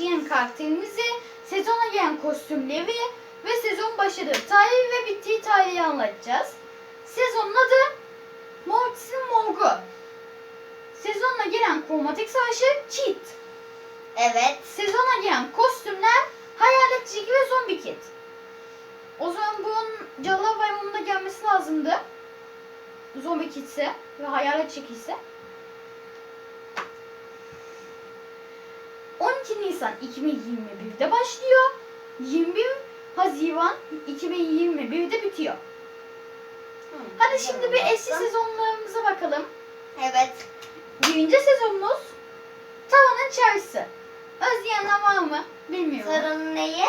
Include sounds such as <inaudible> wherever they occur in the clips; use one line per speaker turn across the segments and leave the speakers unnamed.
başlayan karakterimizi, sezona gelen kostümleri ve sezon başladığı tarih ve bittiği tarihi anlatacağız. Sezonun adı Mortis'in Morgu. Sezonla gelen kromatik savaşı Cheat.
Evet.
Sezona gelen kostümler Hayalet Jiggy ve Zombie Kid. O zaman bunun Cadılar Bayramı'nda gelmesi lazımdı. Zombie Kid ise ve Hayalet Jiggy ise. 12 Nisan 2021'de başlıyor. 21 Haziran 2021'de bitiyor. Hadi şimdi bir eski sezonlarımıza bakalım.
Evet.
Birinci sezonumuz Tavanın Çarşısı. Özleyenler var mı? Bilmiyorum.
Sarının neyi?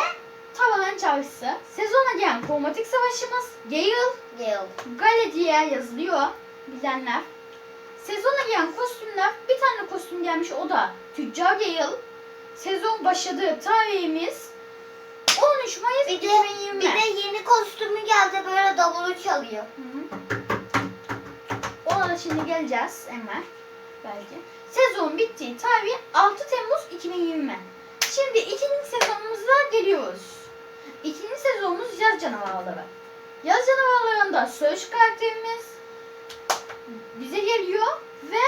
Tavanın Çarşısı. Sezona gelen kromatik savaşımız Gale,
Gale.
Gale diye yazılıyor bilenler. Sezona gelen kostümler bir tane kostüm gelmiş o da Tüccar Gale. Sezon başladığı tarihimiz 13 Mayıs
Bir de,
2020.
bir de yeni kostümü geldi böyle davulu çalıyor.
Hı hı. Ona da şimdi geleceğiz Enver. Belki. Sezon bittiği tarih 6 Temmuz 2020. Şimdi ikinci sezonumuza geliyoruz. İkinci sezonumuz Yaz Canavarları. Yaz Canavarlarında Surge karakterimiz bize geliyor ve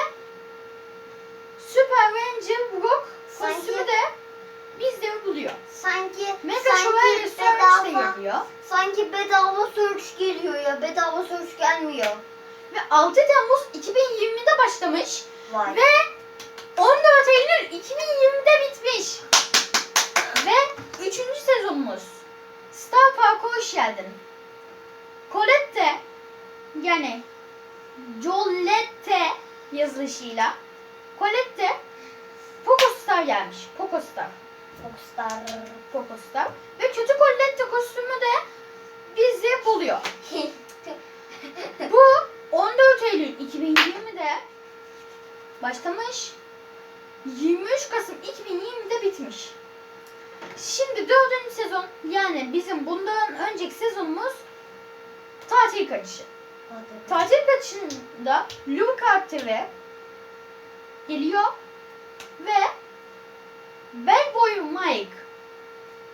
Super Ranger Brock kostümü Geliyor.
sanki bedava search geliyor ya. Bedava search gelmiyor.
Ve 6 Temmuz 2020'de başlamış.
Vay.
Ve 14 Eylül 2020'de bitmiş. Ve 3. sezonumuz. Star Park'a hoş geldin. Colette yani Jolette yazılışıyla Colette Poco Star gelmiş. Poco Star.
Foxstar.
Poco Star. Ve kötü Colette kostümü de bizi buluyor. <laughs> Bu 14 Eylül 2020'de başlamış. 23 Kasım 2020'de bitmiş. Şimdi dördüncü sezon yani bizim bundan önceki sezonumuz tatil kaçışı. Tatil kaçışında Lou karakteri geliyor ve Bellboy Mike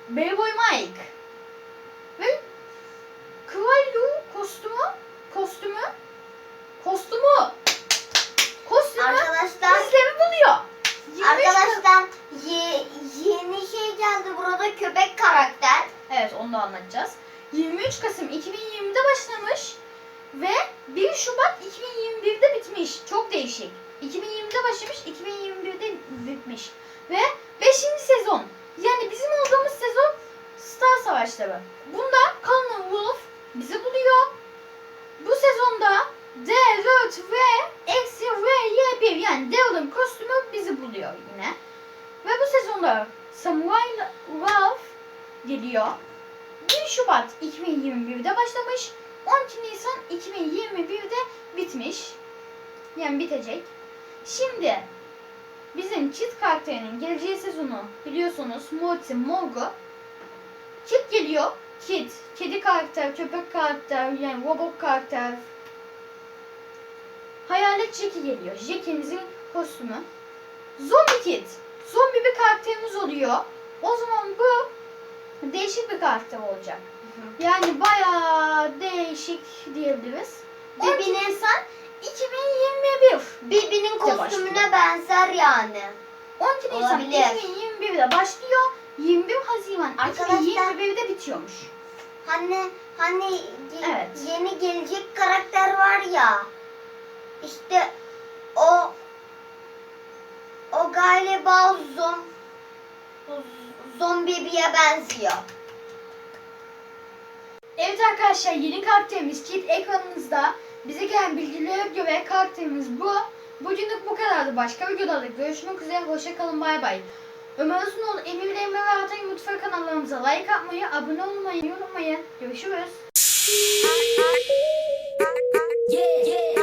Bellboy Mike ve Kral Lou kostümü kostümü kostümü kostümü
Arkadaşlar
bizleri buluyor. 23
Arkadaşlar ye- yeni şey geldi burada köpek karakter.
Evet onu da anlatacağız. 23 Kasım 2020'de başlamış ve 1 Şubat 2021'de bitmiş. Çok değişik. 2020'de başlamış, 2021'de bitmiş. Ve 5. sezon. Yani bizim olduğumuz sezon Star Savaşları. Bunda Colonel Wolf bizi buluyor. Bu sezonda D4 ve eksi ve Y1 yani Devlin kostümü bizi buluyor yine. Ve bu sezonda Samurai Ralph geliyor. 1 Şubat 2021'de başlamış. 12 Nisan 2021'de bitmiş. Yani bitecek. Şimdi Bizim Çit karakterinin geleceği sezonu biliyorsunuz Morty Morgo. Çit geliyor. Çit. Kedi karakter, köpek karakter, yani robot karakter. Hayalet Jackie geliyor. Jackie'mizin kostümü. Zombie Kid. Zombi bir karakterimiz oluyor. O zaman bu değişik bir karakter olacak. Yani bayağı değişik diyebiliriz.
Ve
binersen 2021. Bibi'nin
kostümüne benzer yani.
12 Nisan
Olabilir.
2021'de başlıyor. 21 Haziran
Arkadaşlar-
2021'de bitiyormuş.
Hani hani ge-
Evet.
yeni gelecek karakter var ya. İşte o o galiba zom zombiye benziyor.
Evet arkadaşlar yeni karakterimiz Kit ekranınızda. Bize gelen bilgilere göre karakterimiz bu. Bugünlük bu kadardı. Başka videolarda görüşmek üzere. Hoşça kalın. Bay bay. Ömer Uzunoğlu, Emir Emre ve Hatay Mutfak kanallarımıza like atmayı, abone olmayı unutmayın. Görüşürüz.
Yeah, yeah.